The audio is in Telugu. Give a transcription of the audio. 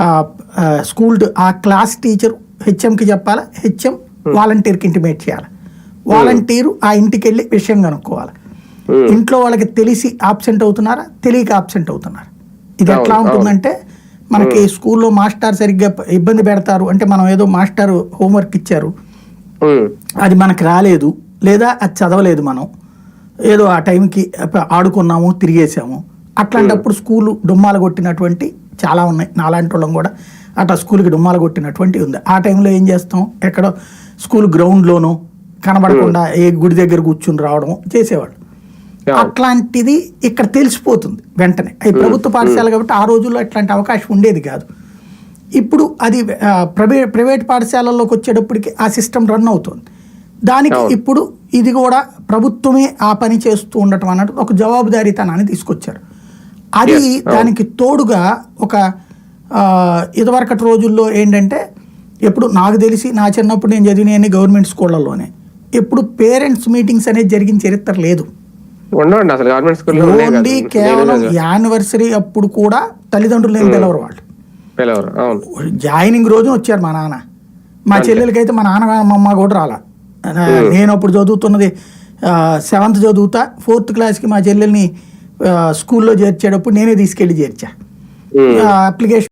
ఆ, స్కూల్ ఆ క్లాస్ టీచర్ హెచ్ఎంకి చెప్పాలా? హెచ్ఎం వాలంటీర్కి ఇంటిమేట్ చేయాలి? వాలంటీరు ఆ ఇంటికి వెళ్ళి విషయం కనుక్కోవాలి. ఇంట్లో వాళ్ళకి తెలిసి ఆబ్సెంట్ అవుతున్నారా? తెలియక ఆబ్సెంట్ అవుతున్నారు? ఇది ఎట్లా. ఉంటుందంటే మనకి స్కూల్లో మాస్టర్ సరిగ్గా ఇబ్బంది పెడతారు. అంటే మనం ఏదో మాస్టర్ హోంవర్క్ ఇచ్చారు. అది మనకు రాలేదు. లేదా అది చదవలేదు మనం. ఏదో ఆ టైంకి ఆడుకున్నాము తిరిగేసాము. అట్లాంటప్పుడు స్కూలు డుమ్మాలు కొట్టినటువంటి చాలా ఉన్నాయి. నాలాంటి వాళ్ళం కూడా అట్లా స్కూల్కి డుమ్మాలు కొట్టినటువంటి ఉంది. ఆ టైంలో ఏం చేస్తాం? ఎక్కడో స్కూల్ గ్రౌండ్లోనో కనబడకుండా ఏ గుడి దగ్గర కూర్చుని రావడం చేసేవాళ్ళు. అవును. అట్లాంటిది ఇక్కడ తెలిసిపోతుంది వెంటనే. అది ప్రభుత్వ పాఠశాల కాబట్టి ఆ రోజుల్లో అట్లాంటి అవకాశం ఉండేది కాదు. ఇప్పుడు అది ఆ, ప్రైవేట్ పాఠశాలల్లోకి వచ్చేటప్పటికి ఆ సిస్టమ్ రన్ అవుతుంది. దానికి. ఇప్పుడు ఇది కూడా ప్రభుత్వమే ఆ పని చేస్తూ ఉండటం అన్నట్టు ఒక జవాబుదారీతనాన్ని తీసుకొచ్చారు. అది అవును. దానికి తోడుగా ఒక ఇదివరకటి రోజుల్లో ఏంటంటే ఎప్పుడు నాకు తెలిసి నా చిన్నప్పుడు నేను చదివిన గవర్నమెంట్ స్కూళ్ళలోనే ఎప్పుడు పేరెంట్స్ మీటింగ్స్ అనేది జరిగిన చరిత్ర లేదు. అసలు గవర్నమెంట్ స్కూల్లో. ఓన్లీ కేవలం యానివర్సరీ అప్పుడు కూడా తల్లిదండ్రులు ఏం పిలవరు వాళ్ళు జాయినింగ్ రోజు వచ్చారు మా నాన్న. మా చెల్లెలకి అయితే మా నాన్న మా అమ్మ కూడా రాలా. ఆ, నేను అప్పుడు చదువుతున్నది సెవెంత్ చదువుతా ఫోర్త్ క్లాస్కి మా చెల్లెల్ని స్కూల్లో చేర్చేటప్పుడు నేనే తీసుకెళ్ళి చేర్చా. అప్లికేషన్